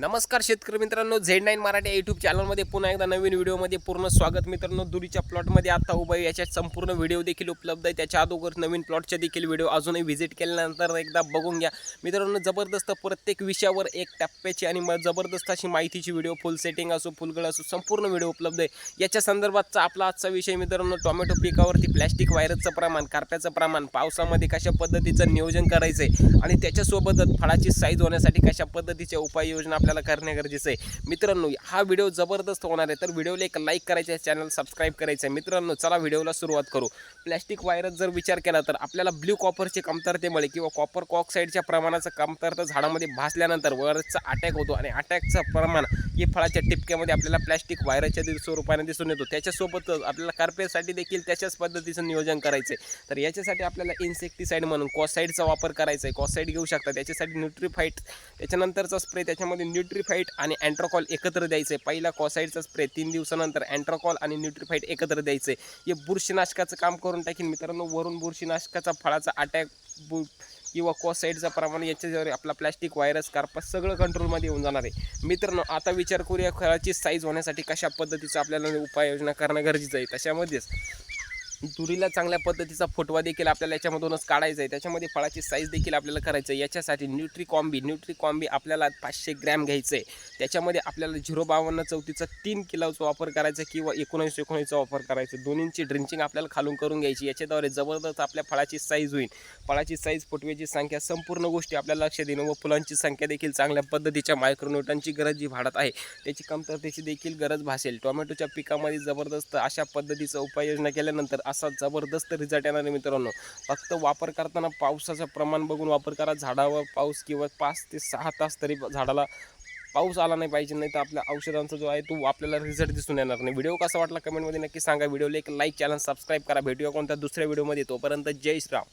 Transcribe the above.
नमस्कार शेतकरी मित्रांनो झेड नाईन मराठी यूट्यूब चॅनलमध्ये पुन्हा एकदा नवीन व्हिडिओमध्ये पूर्ण स्वागत मित्रांनो. दुरीच्या प्लॉटमध्ये आता उभं आहे याच्यात संपूर्ण व्हिडिओ देखील उपलब्ध आहे. त्याच्या अगोदर नवीन प्लॉटचे देखील व्हिडिओ अजूनही व्हिजिट केल्यानंतर एकदा बघून घ्या. मित्रांनो जबरदस्त प्रत्येक विषयावर एक टप्प्याची आणि मग जबरदस्त अशी माहितीची व्हिडिओ फुल सेटिंग असो फुलगड असो संपूर्ण व्हिडिओ उपलब्ध आहे. याच्या संदर्भातचा आपला आजचा विषय मित्रांनो टोमॅटो पिकावरती प्लॅस्टिक व्हायरसचं प्रमाण कारप्याचं प्रमाण पावसामध्ये कशा पद्धतीचं नियोजन करायचं आहे आणि त्याच्यासोबतच फळाची साईज होण्यासाठी कशा पद्धतीच्या उपाययोजना आपल्याला करणे गरजेचं आहे. मित्रांनो हा व्हिडिओ जबरदस्त होणार आहे तर व्हिडिओला एक लाईक करायचं आहे चॅनल सबस्क्राईब करायचं आहे. मित्रांनो चला व्हिडिओला सुरुवात करू. प्लॅस्टिक वायरच जर विचार केला तर आपल्याला ब्ल्यू कॉपरची कमतरतेमुळे किंवा कॉपर कॉक्साईडच्या प्रमाणाचं कमतरता झाडामध्ये भासल्यानंतर वरचा अटॅक होतो आणि अटॅकचं प्रमाण हे फळाच्या टिपक्यामध्ये आपल्याला प्लॅस्टिक वायरच्या स्वरूपाने दिसून येतो. त्याच्यासोबतच आपल्याला कार्पेटसाठी देखील त्याच्याच पद्धतीचं नियोजन करायचं आहे तर याच्यासाठी आपल्याला इन्सेक्टिसाईड म्हणून कॉसाईडचा वापर करायचा आहे कॉसाईड घेऊ शकता. त्याच्यासाठी न्यूट्रीफाईट त्याच्यानंतरचा स्प्रे त्याच्यामध्ये न्यूट्रीफाईट आणि अँट्रोकॉल एकत्र द्यायचं. आहे पहिला कॉसाईडचा स्प्रे तीन दिवसानंतर अँट्रोकॉल आणि न्यूट्रीफाईट एकत्र द्यायचं. आहे हे बुरशीनाशकाचं काम करून टाकीन मित्रांनो. वरून बुरशीनाशकाचा फळाचा अटॅक बु किंवा कॉसाईडचं प्रमाण याच्यावर आपला प्लॅस्टिक व्हायरस कार्पस सगळं कंट्रोलमध्ये येऊन जाणार आहे. मित्रांनो आता विचार करूया खळाची साईज होण्यासाठी कशा पद्धतीचं आपल्याला उपाययोजना करणं गरजेचं आहे. त्याच्यामध्येच तुरीला चांगल्या पद्धतीचा फोटवा देखील आपल्याला याच्यामधूनच काढायचा आहे. त्याच्यामध्ये फळाची साईज देखील आपल्याला करायचं आहे. याच्यासाठी न्यूट्री कॉम्बी न्यूट्री कॉम्बी आपल्याला पाचशे ग्रॅम घ्यायचं आहे. त्याच्यामध्ये आपल्याला झिरो बावन्न चौतीचा तीन किलोचा वापर करायचा किंवा एकोणीस एकोणीसचा वापर करायचा दोन्हींची ड्रिंचिंग आपल्याला खालून करून घ्यायची याच्याद्वारे जबरदस्त आपल्या फळाची साईज होईल. फळाची साईज फोटव्याची संख्या संपूर्ण गोष्टी आपल्याला लक्ष देणं व फुलांची संख्या देखील चांगल्या पद्धतीच्या मायक्रोन्यूटनची गरज जी वाढत आहे त्याची कमतरतेची देखील गरज भासेल. टोमॅटोच्या पिकामध्ये जबरदस्त अशा पद्धतीचा उपाययोजना केल्यानंतर असा जबरदस्त रिझल्ट येणार आहे मित्रांनो. फक्त वापर करताना पावसाचं प्रमाण बघून वापर करा. झाडावर पाऊस किंवा पाच ते सहा तास तरी झाडाला पाऊस आला नाही पाहिजे नाही तर आपल्या औषधांचा जो आहे तो आपल्याला रिझल्ट दिसून येणार नाही. व्हिडिओ कसा वाटला कमेंटमध्ये नक्की सांगा. व्हिडिओला एक लाईक चॅनल सबस्क्राईब करा. भेटूया कोणत्या दुसऱ्या व्हिडिओमध्ये तोपर्यंत जय श्रीराम.